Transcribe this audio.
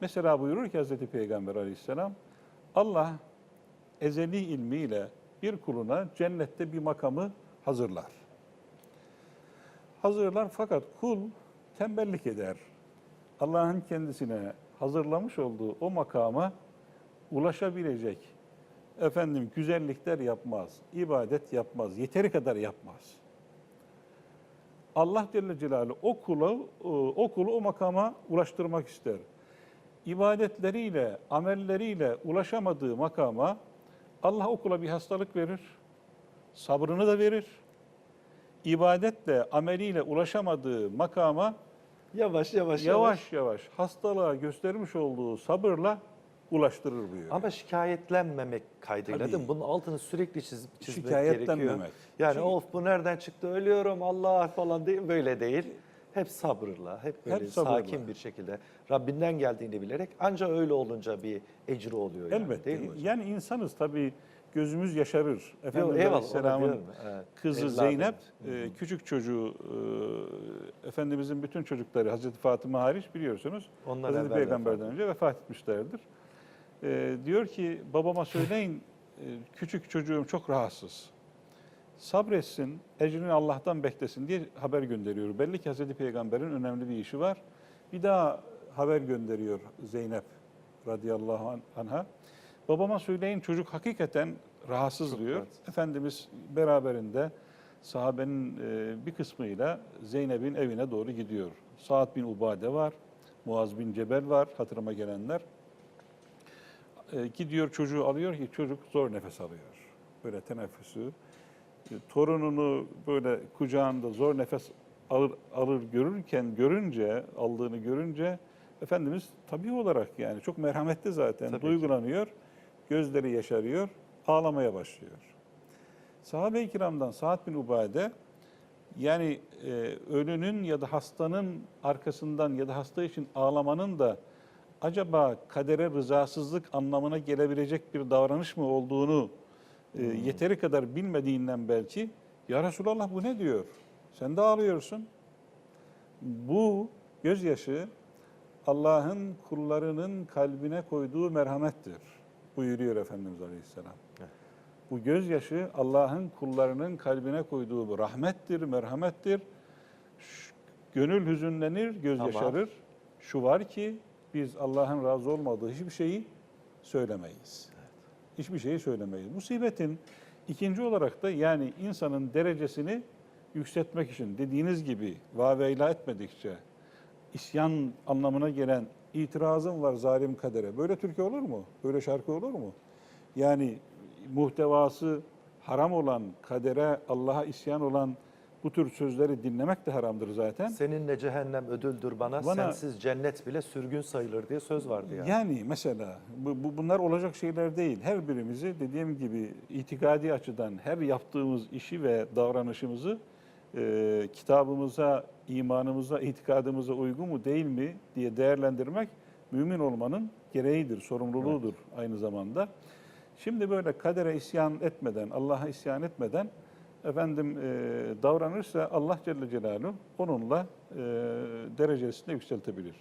Mesela buyurur ki Hz. Peygamber aleyhisselam, Allah ezeli ilmiyle bir kuluna cennette bir makamı hazırlar. Hazırlar fakat kul tembellik eder. Allah'ın kendisine hazırlamış olduğu o makama ulaşabilecek efendim güzellikler yapmaz, ibadet yapmaz, yeteri kadar yapmaz. Allah Celle Celaluhu o kulu, o kulu o makama ulaştırmak ister. İbadetleriyle, amelleriyle ulaşamadığı makama Allah o kula bir hastalık verir, sabrını da verir. İbadetle, ameliyle ulaşamadığı makama Yavaş yavaş yavaş yavaş hastalığa göstermiş olduğu sabırla ulaştırır buyuruyor. Ama şikayetlenmemek kaydıyla Tabii. değil mi? Bunun altını sürekli çiz, çizmek gerekiyor. Yani Çünkü- of bu nereden çıktı ölüyorum Allah falan değil böyle değil. Hep sabırla, hep böyle Hep sabırla. sakin bir şekilde Rabbinden geldiğini bilerek ancak öyle olunca bir ecri oluyor yani Elbette. değil mi hocam? Yani insanız tabii gözümüz yaşarır. Efendimiz eyvallah, Aleyhisselam'ın. Evet, kızı evladım. Zeynep, e, küçük çocuğu, e, Efendimizin bütün çocukları Hazreti Fatıma hariç biliyorsunuz. Onlar Hazreti Peygamberden vefat önce vefat etmişlerdir. E, diyor ki babama söyleyin e, küçük çocuğum çok rahatsız. Sabretsin, ecrini Allah'tan beklesin diye haber gönderiyor. Belli ki Hazreti Peygamber'in önemli bir işi var. Bir daha haber gönderiyor Zeynep radıyallahu an- anha. Babama söyleyin çocuk hakikaten rahatsız diyor. rahatsız. Efendimiz beraberinde sahabenin e, bir kısmıyla Zeynep'in evine doğru gidiyor. Sa'd bin Ubade var, Muaz bin Cebel var hatırıma gelenler. E, gidiyor çocuğu alıyor ki çocuk zor nefes alıyor. Böyle teneffüsü. Torununu böyle kucağında zor nefes alır alır görürken görünce aldığını görünce Efendimiz tabii olarak yani çok merhametli zaten Tabii ki. duygulanıyor. Gözleri yaşarıyor, ağlamaya başlıyor. Sahabe-i kiramdan Sa'd bin Ubade yani e, ölünün ya da hastanın arkasından ya da hasta için ağlamanın da acaba kadere rızasızlık anlamına gelebilecek bir davranış mı olduğunu e, yeteri kadar bilmediğinden belki ya Resulallah bu ne diyor? Sen de ağlıyorsun. Bu gözyaşı Allah'ın kullarının kalbine koyduğu merhamettir buyuruyor Efendimiz Aleyhisselam. Evet. Bu gözyaşı Allah'ın kullarının kalbine koyduğu bir rahmettir, merhamettir. Gönül hüzünlenir, göz Tamam. yaşarır. Şu var ki biz Allah'ın razı olmadığı hiçbir şeyi söylemeyiz. Hiçbir şeyi söylemeyiz. Musibetin ikinci olarak da yani insanın derecesini yükseltmek için dediğiniz gibi vaveyla etmedikçe isyan anlamına gelen itirazım var zalim kadere. Böyle Türkiye olur mu? Böyle şarkı olur mu? Yani muhtevası haram olan, kadere, Allah'a isyan olan bu tür sözleri dinlemek de haramdır zaten. Seninle cehennem ödüldür bana, Bana- sensiz cennet bile sürgün sayılır diye söz vardı yani. Yani mesela bu, bu- bunlar olacak şeyler değil. Her birimizi dediğim gibi itikadi açıdan her yaptığımız işi ve davranışımızı e, kitabımıza, imanımıza, itikadımıza uygun mu değil mi diye değerlendirmek mümin olmanın gereğidir, sorumluluğudur aynı zamanda. Şimdi böyle kadere isyan etmeden, Allah'a isyan etmeden efendim e, davranırsa Allah Celle Celaluhu onunla e, derecesini yükseltebilir.